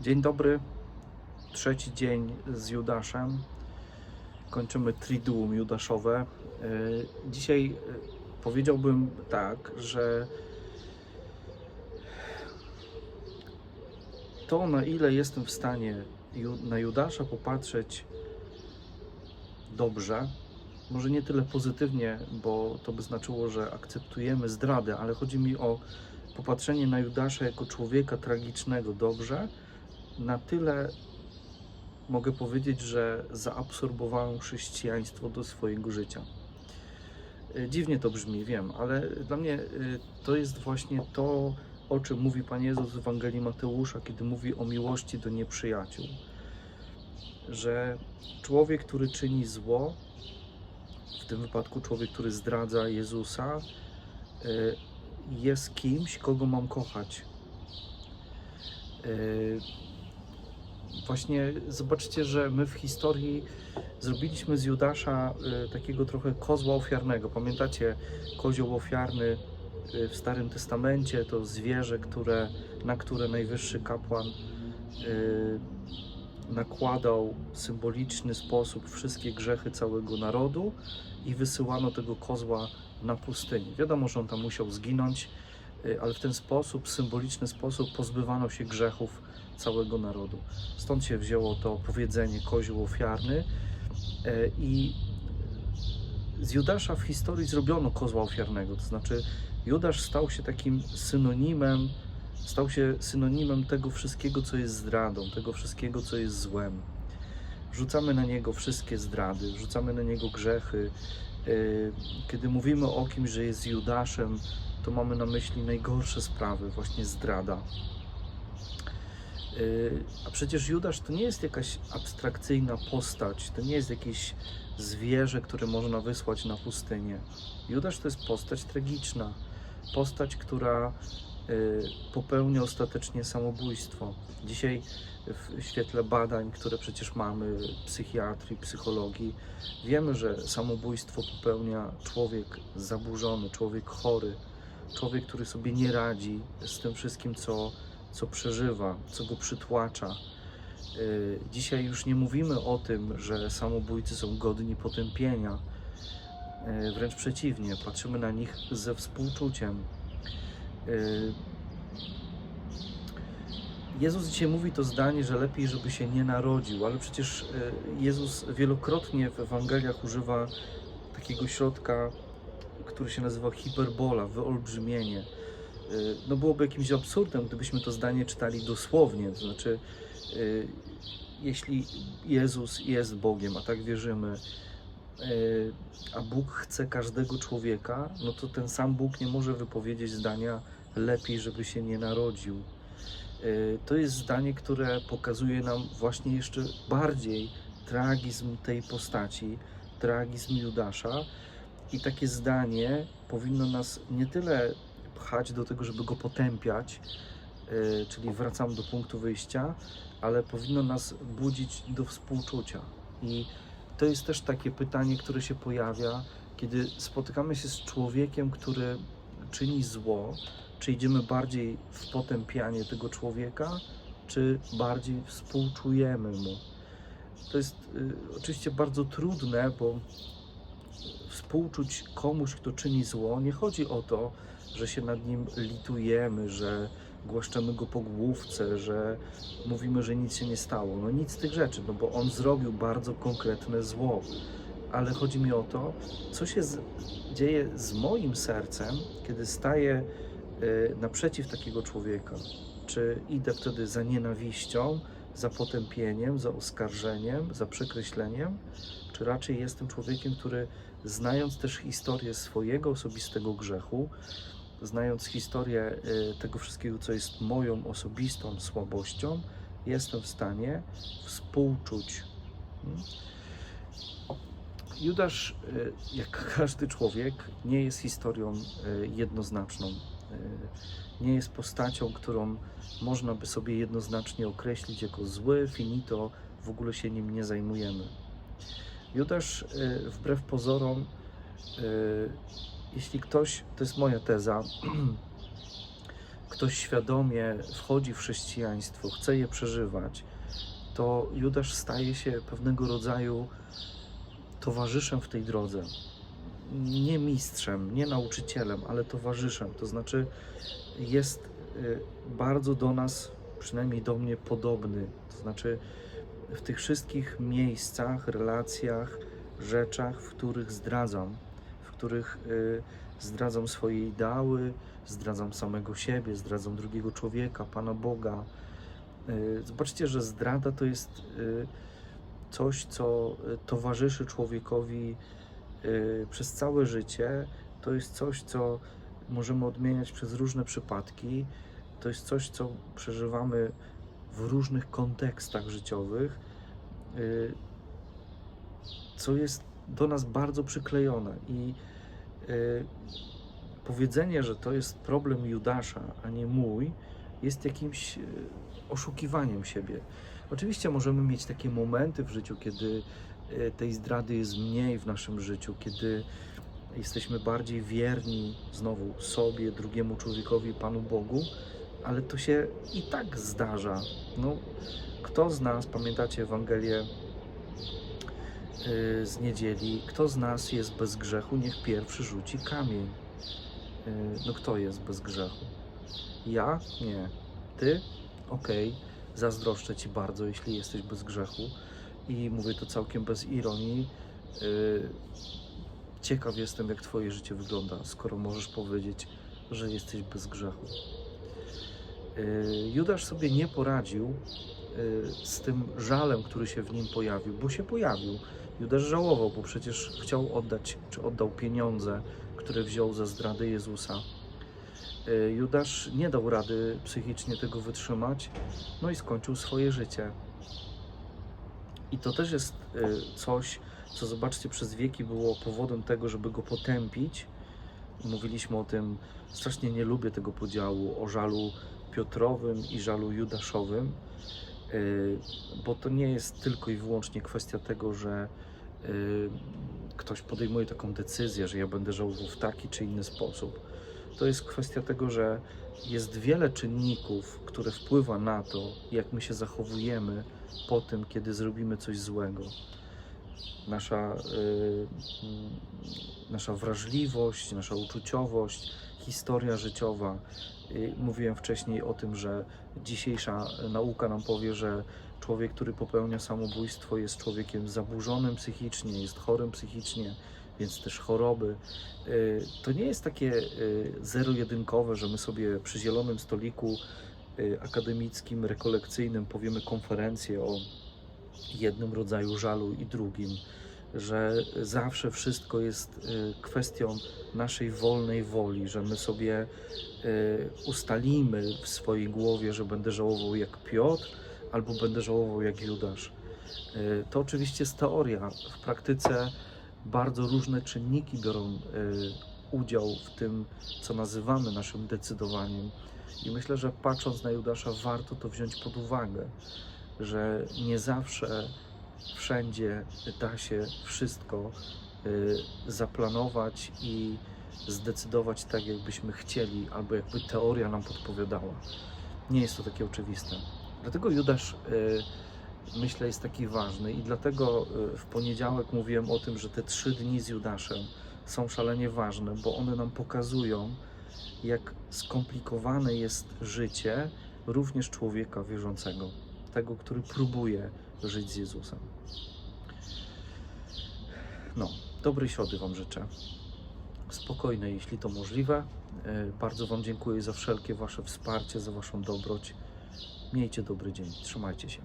Dzień dobry. Trzeci dzień z Judaszem. Kończymy triduum judaszowe. E, Dzisiaj e, powiedziałbym tak, że to, na ile jestem w stanie na Judasza popatrzeć dobrze, może nie tyle pozytywnie, bo to by znaczyło, że akceptujemy zdradę, ale chodzi mi o popatrzenie na Judasza jako człowieka tragicznego dobrze, na tyle mogę powiedzieć, że zaabsorbowałem chrześcijaństwo do swojego życia. Y, Dziwnie to brzmi, wiem, ale dla mnie y, to jest właśnie to, o czym mówi Pan Jezus w Ewangelii Mateusza, kiedy mówi o miłości do nieprzyjaciół. Że człowiek, który czyni zło, w tym wypadku człowiek, który zdradza Jezusa, y, jest kimś, kogo mam kochać. Właśnie zobaczcie, że my w historii zrobiliśmy z Judasza y, takiego trochę kozła ofiarnego. Pamiętacie, kozioł ofiarny y, w Starym Testamencie to zwierzę, które, na które najwyższy kapłan y, nakładał w symboliczny sposób wszystkie grzechy całego narodu i wysyłano tego kozła na pustynię. Wiadomo, że on tam musiał zginąć, ale w ten sposób, symboliczny sposób pozbywano się grzechów całego narodu. Stąd się wzięło to powiedzenie kozioł ofiarny e, i z Judasza w historii zrobiono kozła ofiarnego, to znaczy Judasz stał się takim synonimem, stał się synonimem tego wszystkiego, co jest zdradą, tego wszystkiego, co jest złem. Wrzucamy na niego wszystkie zdrady, wrzucamy na niego grzechy. E, Kiedy mówimy o kimś, że jest Judaszem, to mamy na myśli najgorsze sprawy, właśnie zdrada. Yy, A przecież Judasz to nie jest jakaś abstrakcyjna postać, to nie jest jakieś zwierzę, które można wysłać na pustynię. Judasz to jest postać tragiczna, postać, która yy, popełnia ostatecznie samobójstwo. Dzisiaj w świetle badań, które przecież mamy, psychiatrii, psychologii, wiemy, że samobójstwo popełnia człowiek zaburzony, człowiek chory, człowiek, który sobie nie radzi z tym wszystkim, co co przeżywa, co go przytłacza. Yy, Dzisiaj już nie mówimy o tym, że samobójcy są godni potępienia. Yy, Wręcz przeciwnie, patrzymy na nich ze współczuciem. Yy, Jezus dzisiaj mówi to zdanie, że lepiej, żeby się nie narodził, ale przecież Jezus wielokrotnie w Ewangeliach używa takiego środka, który się nazywa hiperbola, wyolbrzymienie. Y, no byłoby jakimś absurdem, gdybyśmy to zdanie czytali dosłownie. To znaczy, y, jeśli Jezus jest Bogiem, a tak wierzymy, y, a Bóg chce każdego człowieka, no to ten sam Bóg nie może wypowiedzieć zdania lepiej, żeby się nie narodził. To jest zdanie, które pokazuje nam właśnie jeszcze bardziej tragizm tej postaci, tragizm Judasza. I takie zdanie powinno nas nie tyle pchać do tego, żeby go potępiać, yy, czyli wracam do punktu wyjścia, ale powinno nas budzić do współczucia. I to jest też takie pytanie, które się pojawia, kiedy spotykamy się z człowiekiem, który czyni zło, czy idziemy bardziej w potępianie tego człowieka, czy bardziej współczujemy mu. To jest y, oczywiście bardzo trudne, bo współczuć komuś, kto czyni zło, nie chodzi o to, że się nad nim litujemy, że głaszczemy go po główce, że mówimy, że nic się nie stało. No nic z tych rzeczy, no bo on zrobił bardzo konkretne zło. Ale chodzi mi o to, co się z, dzieje z moim sercem, kiedy staję y, naprzeciw takiego człowieka. Czy idę wtedy za nienawiścią, za potępieniem, za oskarżeniem, za przekreśleniem, czy raczej jestem człowiekiem, który znając też historię swojego osobistego grzechu, znając historię y, tego wszystkiego, co jest moją osobistą słabością, jestem w stanie współczuć. Mm. Judasz, y, jak każdy człowiek, nie jest historią y, jednoznaczną. Nie jest postacią, którą można by sobie jednoznacznie określić jako zły, finito, w ogóle się nim nie zajmujemy. Judasz, y, wbrew pozorom, y, jeśli ktoś, to jest moja teza, ktoś świadomie wchodzi w chrześcijaństwo, chce je przeżywać, to Judasz staje się pewnego rodzaju towarzyszem w tej drodze. Nie mistrzem, nie nauczycielem, ale towarzyszem. To znaczy jest y, bardzo do nas, przynajmniej do mnie, podobny. To znaczy w tych wszystkich miejscach, relacjach, rzeczach, w których zdradzam, w których y, zdradzam swoje ideały, zdradzam samego siebie, zdradzam drugiego człowieka, Pana Boga. Y, Zobaczcie, że zdrada to jest y, coś, co y, towarzyszy człowiekowi y, przez całe życie. To jest coś, co możemy odmieniać przez różne przypadki. To jest coś, co przeżywamy w różnych kontekstach życiowych, y, co jest do nas bardzo przyklejone. I y, powiedzenie, że to jest problem Judasza, a nie mój, jest jakimś y, oszukiwaniem siebie. Oczywiście możemy mieć takie momenty w życiu, kiedy tej zdrady jest mniej w naszym życiu, kiedy jesteśmy bardziej wierni znowu sobie, drugiemu człowiekowi, Panu Bogu, ale to się i tak zdarza. No, kto z nas, pamiętacie Ewangelię y, z niedzieli, kto z nas jest bez grzechu, niech pierwszy rzuci kamień. Y, No kto jest bez grzechu? Ja? Nie. Ty? Okej. Zazdroszczę Ci bardzo, jeśli jesteś bez grzechu. I mówię to całkiem bez ironii. Y, Ciekaw jestem, jak Twoje życie wygląda, skoro możesz powiedzieć, że jesteś bez grzechu. Y, Judasz sobie nie poradził y, z tym żalem, który się w nim pojawił, bo się pojawił. Judasz żałował, bo przecież chciał oddać, czy oddał pieniądze, które wziął za zdradę Jezusa. Y, Judasz nie dał rady psychicznie tego wytrzymać, no i skończył swoje życie. I to też jest coś, co zobaczcie, przez wieki było powodem tego, żeby go potępić. Mówiliśmy o tym, strasznie nie lubię tego podziału o żalu Piotrowym i żalu Judaszowym, y, bo to nie jest tylko i wyłącznie kwestia tego, że y, ktoś podejmuje taką decyzję, że ja będę żałował w taki czy inny sposób. To jest kwestia tego, że jest wiele czynników, które wpływa na to, jak my się zachowujemy po tym, kiedy zrobimy coś złego. Nasza, y, nasza wrażliwość, nasza uczuciowość, historia życiowa. Mówiłem wcześniej o tym, że dzisiejsza nauka nam powie, że człowiek, który popełnia samobójstwo, jest człowiekiem zaburzonym psychicznie, jest chorym psychicznie, więc też choroby. Y, To nie jest takie y, zero-jedynkowe, że my sobie przy zielonym stoliku akademickim, rekolekcyjnym powiemy konferencję o jednym rodzaju żalu i drugim, że zawsze wszystko jest y, kwestią naszej wolnej woli, że my sobie y, ustalimy w swojej głowie, że będę żałował jak Piotr albo będę żałował jak Judasz. Y, To oczywiście jest teoria. W praktyce bardzo różne czynniki biorą udział w tym, co nazywamy naszym decydowaniem. I myślę, że patrząc na Judasza, warto to wziąć pod uwagę, że nie zawsze wszędzie da się wszystko y, zaplanować i zdecydować tak, jakbyśmy chcieli, albo jakby teoria nam podpowiadała. Nie jest to takie oczywiste. Dlatego Judasz, y, myślę, jest taki ważny i dlatego y, w poniedziałek mówiłem o tym, że te trzy dni z Judaszem są szalenie ważne, bo one nam pokazują, jak skomplikowane jest życie również człowieka wierzącego, tego, który próbuje żyć z Jezusem. No, dobrej środy Wam życzę. Spokojnej, jeśli to możliwe. E, Bardzo Wam dziękuję za wszelkie Wasze wsparcie, za Waszą dobroć. Miejcie dobry dzień. Trzymajcie się.